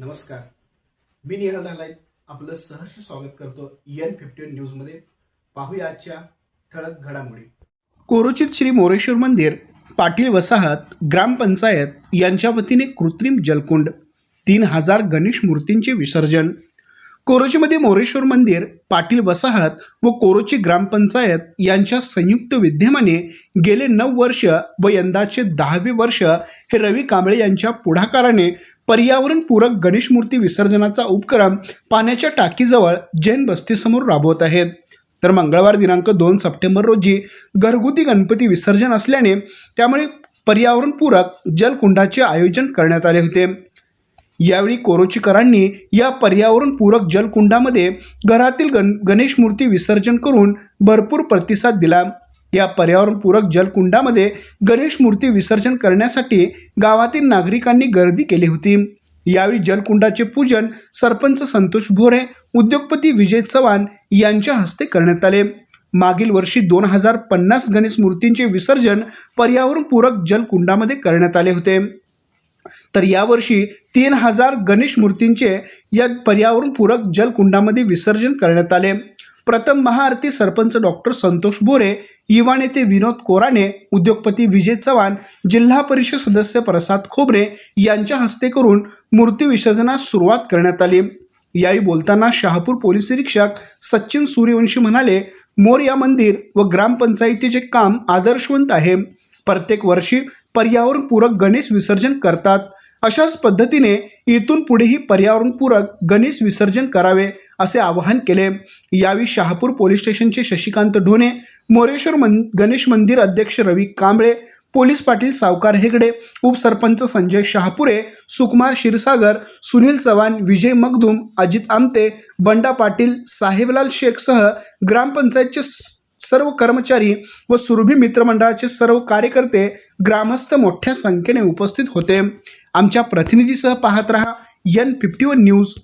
नमस्कार. मी निहाल नालायत आपलं सहर्ष स्वागत करतो एन फिफ्टी न्यूजमध्ये पाहूया आजच्या ठळक घडामोडी. कोरोचित श्री मोरेश्वर मंदिर पाटील वसाहत ग्रामपंचायत यांच्या वतीने कृत्रिम जलकुंड तीन हजार गणेश मूर्तींचे विसर्जन कोरोचीमध्ये मोरेश्वर मंदिर पाटील वसाहत व कोरोची ग्रामपंचायत यांच्या संयुक्त विद्यमाने गेले नऊ वर्ष व यंदाचे दहावे वर्ष हे रवी कांबळे यांच्या पुढाकाराने पर्यावरणपूरक गणेश मूर्ती विसर्जनाचा उपक्रम पाण्याच्या टाकीजवळ जैन बस्तीसमोर राबवत आहेत. तर मंगळवार दिनांक दोन सप्टेंबर रोजी घरगुती गणपती विसर्जन असल्याने त्यामुळे पर्यावरणपूरक जलकुंडाचे आयोजन करण्यात आले होते. यावेळी कोरोचीकरांनी या पर्यावरणपूरक जलकुंडामध्ये घरातील गण गणेश मूर्ती विसर्जन करून भरपूर प्रतिसाद दिला. या पर्यावरणपूरक जलकुंडामध्ये गणेश मूर्ती विसर्जन करण्यासाठी गावातील नागरिकांनी गर्दी केली होती. यावेळी जलकुंडाचे पूजन सरपंच संतोष भोरे उद्योगपती विजय चव्हाण यांच्या हस्ते करण्यात आले. मागील वर्षी दोन हजार पन्नास गणेश मूर्तींचे विसर्जन पर्यावरणपूरक जलकुंडामध्ये करण्यात आले होते. तर यावर्षी तीन हजार गणेश मूर्तींचे या पर्यावरणपूरक जलकुंडामध्ये विसर्जन करण्यात आले. प्रथम महाआरती सरपंच डॉक्टर संतोष बोरे युवा नेते विनोद कोराणे उद्योगपती विजय चव्हाण जिल्हा परिषद सदस्य प्रसाद खोबरे यांच्या हस्ते करून मूर्ती विसर्जनास सुरुवात करण्यात आली. यावेळी बोलताना शहापूर पोलीस निरीक्षक सचिन सूर्यवंशी म्हणाले मोर या मंदिर व ग्रामपंचायतीचे काम आदर्शवंत आहे. प्रत्येक वर्षी पर्यावरणपूरक गणेश विसर्जन करतात. अशाच पद्धतीने इथून पुढेही पर्यावरणपूरक गणेश विसर्जन करावे असे आवाहन केले. यावेळी शहापूर पोलीस स्टेशनचे शशिकांत ढोणे मोरेश्वर मन गणेश मंदिर अध्यक्ष रवी कांबळे पोलीस पाटील सावकार हेगडे उपसरपंच संजय शहापुरे सुकुमार क्षीरसागर सुनील चव्हाण विजय मगदूम अजित आमते बंडा पाटील साहेबलाल शेखसह ग्रामपंचायतचे सर्व कर्मचारी व सुरभी मित्रमंडळाचे सर्व कार्यकर्ते ग्रामस्थ मोठ्या संख्येने उपस्थित होते. आमच्या प्रतिनिधीसह पाहत रहा यन फिफ्टी वन न्यूज